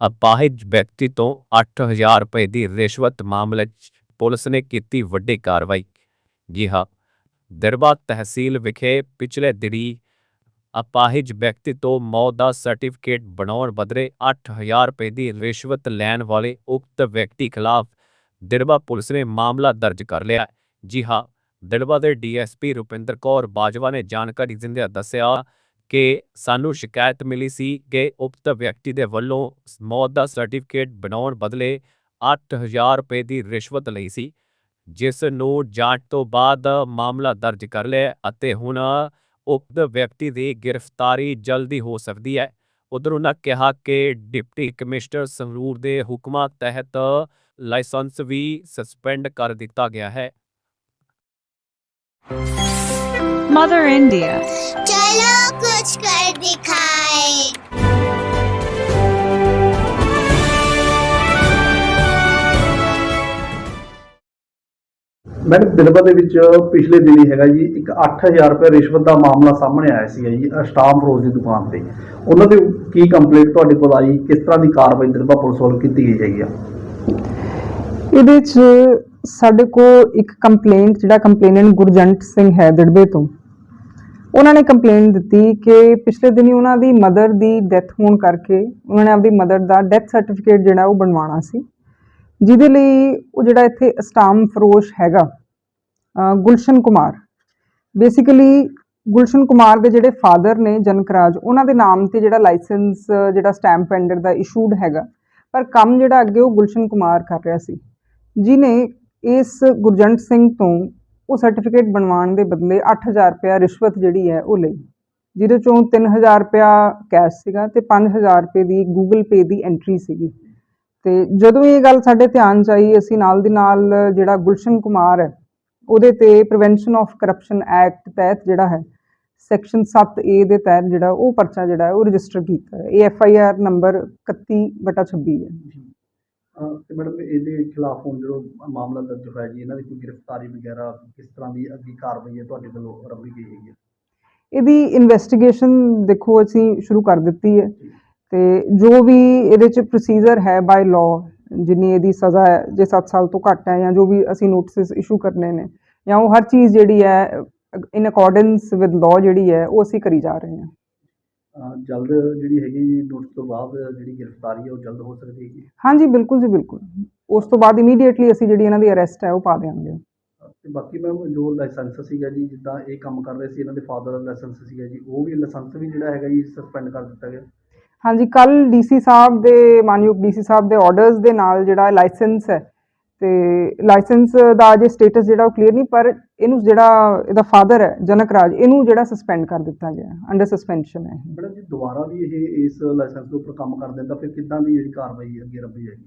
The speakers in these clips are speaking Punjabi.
ਅਪਾਹਿਜ ਵਿਅਕਤੀ ਤੋਂ 8000 ਰੁਪਏ ਦੀ ਰਿਸ਼ਵਤ ਮਾਮਲੇ 'ਚ ਪੁਲਿਸ ਨੇ ਕੀਤੀ ਵੱਡੀ ਕਾਰਵਾਈ। ਜੀ ਹਾਂ, ਦਰਬਾ ਤਹਿਸੀਲ ਵਿਖੇ ਪਿਛਲੇ ਦਿਨੀ ਅਪਾਹਿਜ ਵਿਅਕਤੀ ਤੋਂ ਮੌਤ ਦਾ ਸਰਟੀਫਿਕੇਟ ਬਣਾਉਣ ਬਦਲੇ 8000 ਰੁਪਏ ਦੀ ਰਿਸ਼ਵਤ ਲੈਣ ਵਾਲੇ ਉਕਤ ਵਿਅਕਤੀ ਖਿਲਾਫ ਦਿਰਬਾ ਪੁਲਿਸ ਨੇ ਮਾਮਲਾ ਦਰਜ ਕਰ ਲਿਆ। ਜੀ ਹਾਂ, ਦਿਰਬਾ ਦੇ ਡੀਐਸਪੀ ਰੁਪਿੰਦਰ ਕੌਰ ਬਾਜਵਾ ਨੇ ਜਾਣਕਾਰੀ ਦਿੰਦਿਆਂ ਦੱਸਿਆ ਕਿ ਸਾਨੂੰ ਸ਼ਿਕਾਇਤ ਮਿਲੀ ਸੀ ਕਿ ਉਪਤ ਵਿਅਕਤੀ ਦੇ ਵੱਲੋਂ ਮੌਤ ਦਾ ਸਰਟੀਫਿਕੇਟ ਬਣਾਉਣ ਬਦਲੇ 8000 ਰੁਪਏ ਦੀ ਰਿਸ਼ਵਤ ਲਈ ਸੀ, ਜਿਸ ਨੂੰ ਜਾਂਚ ਤੋਂ ਬਾਅਦ ਮਾਮਲਾ ਦਰਜ ਕਰ ਲਿਆ ਅਤੇ ਹੁਣ ਉਕਤ ਵਿਅਕਤੀ ਦੀ ਗ੍ਰਿਫਤਾਰੀ ਜਲਦੀ ਹੋ ਸਕਦੀ ਹੈ। ਉਧਰ ਉਹਨਾਂ ਕਿਹਾ ਕਿ ਡਿਪਟੀ ਕਮਿਸ਼ਨਰ ਸੰਗਰੂਰ ਦੇ ਹੁਕਮਾਂ ਤਹਿਤ ਲਾਇਸੈਂਸ ਵੀ ਸਸਪੈਂਡ ਕਰ ਦਿੱਤਾ ਗਿਆ ਹੈ। Mother India. चलो कुछ कर दिखाए ਮੈਡਮ ਦਿਲਬਾ ਦੇ ਵਿੱਚ ਪਿਛਲੇ ਦਿਨੀ ਹੈਗਾ ਜੀ ਇੱਕ 8000 ਰੁਪਏ ਰਿਸ਼ਵਤ ਦਾ ਮਾਮਲਾ ਸਾਹਮਣੇ ਆਇਆ ਸੀਗਾ ਜੀ ਅਸ਼ਟਾਮ ਫਰੋਜ਼ ਦੀ ਦੁਕਾਨ ਤੇ ਉਹਨਾਂ ਦੇ ਕੀ ਕੰਪਲੇਂਟ ਤੁਹਾਡੇ ਕੋਲ ਆਈ ਕਿਸ ਤਰ੍ਹਾਂ ਦੀ ਕਾਰਵਾਈ ਦਿਲਬਾ ਪੁਲਿਸ ਵੱਲੋਂ ਕੀਤੀ ਗਈ ਹੈਗੀ ਆ ਇਹਦੇ 'ਚ ਸਾਡੇ ਕੋਲ ਇੱਕ ਕੰਪਲੇਂਟ ਜਿਹੜਾ ਕੰਪਲੇਨੈਂਟ ਗੁਰਜੰਟ ਸਿੰਘ ਹੈ ਦੜਬੇ ਤੋਂ ਉਹਨਾਂ ਨੇ ਕੰਪਲੇਂਟ ਦਿੱਤੀ ਕਿ ਪਿਛਲੇ ਦਿਨੀ ਉਹਨਾਂ ਦੀ ਮਦਰ ਦੀ ਡੈਥ ਹੋਣ ਕਰਕੇ ਉਹਨਾਂ ਨੇ ਆਪਦੀ ਮਦਰ ਦਾ ਡੈਥ ਸਰਟੀਫਿਕੇਟ ਜਿਹੜਾ ਉਹ ਬਣਵਾਉਣਾ ਸੀ, ਜਿਹਦੇ ਲਈ ਉਹ ਜਿਹੜਾ ਇੱਥੇ ਅਸਟਾਮ ਫਰੋਸ਼ ਹੈਗਾ ਗੁਲਸ਼ਨ ਕੁਮਾਰ। ਬੇਸਿਕਲੀ ਗੁਲਸ਼ਨ ਕੁਮਾਰ ਦੇ ਜਿਹੜੇ ਫਾਦਰ ਨੇ ਜਨਕਰਾਜ ਉਹਨਾਂ ਦੇ ਨਾਮ ਤੇ ਜਿਹੜਾ ਲਾਇਸੈਂਸ ਜਿਹੜਾ ਸਟੈਂਪ ਪੈਂਡਰ ਦਾ ਇਸ਼ੂਡ ਹੈਗਾ, ਪਰ ਕੰਮ ਜਿਹੜਾ ਅੱਗੇ ਉਹ ਗੁਲਸ਼ਨ ਕੁਮਾਰ ਕਰ ਰਿਹਾ ਸੀ। ਜਿਨੇ ਇਸ ਗੁਰਜੰਟ ਸਿੰਘ ਤੋਂ ਉਹ ਸਰਟੀਫਿਕੇਟ ਬਣਵਾਉਣ ਦੇ ਬਦਲੇ 8000 ਰੁਪਇਆ ਰਿਸ਼ਵਤ ਜਿਹੜੀ ਹੈ ਉਹ ਲਈ। ਜਿਹਦੇ ਚੋਂ 3000 ਰੁਪਇਆ ਕੈਸ਼ ਸੀਗਾ ਤੇ 5000 ਰੁਪਏ ਦੀ ਗੂਗਲ ਪੇ ਦੀ ਐਂਟਰੀ ਸੀਗੀ। ਤੇ ਜਦੋਂ ਇਹ ਗੱਲ ਸਾਡੇ ਧਿਆਨ ਚ ਆਈ, ਅਸੀਂ ਨਾਲ ਦੀ ਨਾਲ ਜਿਹੜਾ ਗੁਲਸ਼ਨ ਕੁਮਾਰ ਹੈ, ਉਹਦੇ ਤੇ ਪ੍ਰੀਵੈਂਸ਼ਨ ਆਫ ਕਰਪਸ਼ਨ ਐਕਟ ਤਹਿਤ ਜਿਹੜਾ ਹੈ ਸੈਕਸ਼ਨ 7A ਦੇ ਤਹਿਤ ਜਿਹੜਾ ਉਹ ਪਰਚਾ ਜਿਹੜਾ ਉਹ ਰਜਿਸਟਰ ਕੀਤਾ ਹੈ। ਇਹ ਐਫ ਆਈ ਆਰ ਨੰਬਰ 31/26 ਹੈ। ਤੇ ਮੈਡਮ ਇਹਦੇ ਖਿਲਾਫ ਹੁਣ ਜਦੋਂ ਮਾਮਲਾ ਦਰਜ ਹੋਇਆ ਜੀ ਇਹਨਾਂ ਦੀ ਕੋਈ ਗ੍ਰਿਫਤਾਰੀ ਵਗੈਰਾ ਕਿਸ ਤਰ੍ਹਾਂ ਦੀ ਅੱਗੇ ਕਾਰਵਾਈ ਹੈ ਤੁਹਾਡੇ ਵੱਲੋਂ ਰੱਬੀ ਗਈ ਹੈਗੀ? ਇਹਦੀ ਇਨਵੈਸਟੀਗੇਸ਼ਨ ਦੇਖੋ ਅਸੀਂ ਸ਼ੁਰੂ ਕਰ ਦਿੱਤੀ ਹੈ। ਤੇ ਜੋ ਵੀ ਇਹਦੇ ਚ ਪ੍ਰੋਸੀਜਰ ਹੈ ਬਾਈ ਲਾਅ ਜਿੰਨੀ ਇਹਦੀ ਸਜ਼ਾ ਹੈ ਜੇ 7 ਸਾਲ ਤੋਂ ਘੱਟ ਹੈ ਜਾਂ ਜੋ ਵੀ ਅਸੀਂ ਨੋਟਿਸ ਇਸ਼ੂ ਕਰਨੇ ਨੇ ਜਾਂ ਉਹ ਹਰ ਚੀਜ਼ ਜਿਹੜੀ ਹੈ ਇਨ ਅਕੋਰਡੈਂਸ ਵਿਦ ਲਾਅ ਜਿਹੜੀ ਹੈ ਉਹ ਅਸੀਂ ਕਰੀ ਜਾ ਰਹੇ ਹਾਂ। ਜਲਦ ਜਿਹੜੀ ਹੈਗੀ ਜੀ ਨੋਟਿਸ ਤੋਂ ਬਾਅਦ ਜਿਹੜੀ ਗ੍ਰਿਫਤਾਰੀ ਹੈ ਉਹ ਜਲਦ ਹੋ ਸਕਦੀ ਹੈਗੀ? ਹਾਂਜੀ ਬਿਲਕੁਲ ਜੀ ਬਿਲਕੁਲ। ਉਸ ਤੋਂ ਬਾਅਦ ਇਮੀਡੀਏਟਲੀ ਅਸੀਂ ਜਿਹੜੀ ਇਹਨਾਂ ਦੀ ਅਰੈਸਟ ਹੈ ਉਹ ਪਾ ਦੇਵਾਂਗੇ ਤੇ ਬਾਕੀ ਮੈਮ ਜੋ ਲਾਇਸੈਂਸ ਸੀਗਾ ਜੀ ਜਿੱਦਾਂ ਇਹ ਕੰਮ ਕਰ ਰਹੇ ਸੀ ਇਹਨਾਂ ਦੇ ਫਾਦਰ ਦਾ ਲਾਇਸੈਂਸ ਸੀਗਾ ਜੀ ਉਹ ਵੀ ਲਾਇਸੈਂਸ ਵੀ ਜਿਹੜਾ ਹੈਗਾ ਜੀ ਸਸਪੈਂਡ ਕਰ ਦਿੱਤਾ ਗਿਆ। ਹਾਂਜੀ ਕੱਲ ਡੀਸੀ ਸਾਹਿਬ ਦੇ ਮਾਨਯੋਗ ਡੀਸੀ ਸਾਹਿਬ ਦੇ ਆਰਡਰਸ ਦੇ ਨਾਲ ਜਿਹੜਾ ਲਾਇਸੈਂਸ ਹੈ ਤੇ ਲਾਇਸੈਂਸ ਦਾ ਅਜੇ ਸਟੇਟਸ ਜਿਹੜਾ ਉਹ ਕਲੀਅਰ ਨਹੀਂ ਪਰ ਇਹਨੂੰ ਜਿਹੜਾ ਇਹਦਾ ਫਾਦਰ ਹੈ ਜਨਕ ਰਾਜ ਇਹਨੂੰ ਜਿਹੜਾ ਸਸਪੈਂਡ ਕਰ ਦਿੱਤਾ ਗਿਆ ਅੰਡਰ ਸਸਪੈਂਸ਼ਨ ਹੈ। ਮੈਡਮ ਜੀ ਦੁਬਾਰਾ ਵੀ ਇਹ ਇਸ ਲਾਇਸੈਂਸ ਦੇ ਉੱਪਰ ਕੰਮ ਕਰ ਦਿੰਦਾ ਫਿਰ ਕਿੱਦਾਂ ਦੀ ਜਿਹੜੀ ਕਾਰਵਾਈ ਅੱਗੇ ਰੱਬੀ ਜਾਏਗੀ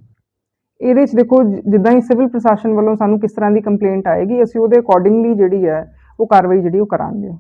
ਇਹਦੇ ਚ ਦੇਖੋ ਜ- ਜਿੱਦਾਂ ਹੀ ਸਿਵਲ ਪ੍ਰਸ਼ਾਸਨ ਵੱਲੋਂ ਸਾਨੂੰ ਕਿਸ ਤਰ੍ਹਾਂ ਦੀ ਕੰਪਲੇਂਟ ਆਏਗੀ ਅਸੀਂ ਉਹਦੇ ਅਕੋਰਡਿੰਗਲੀ ਜਿਹੜੀ ਹੈ ਉਹ ਕਾਰਵਾਈ ਜਿਹੜੀ ਉਹ ਕਰਾਂਗੇ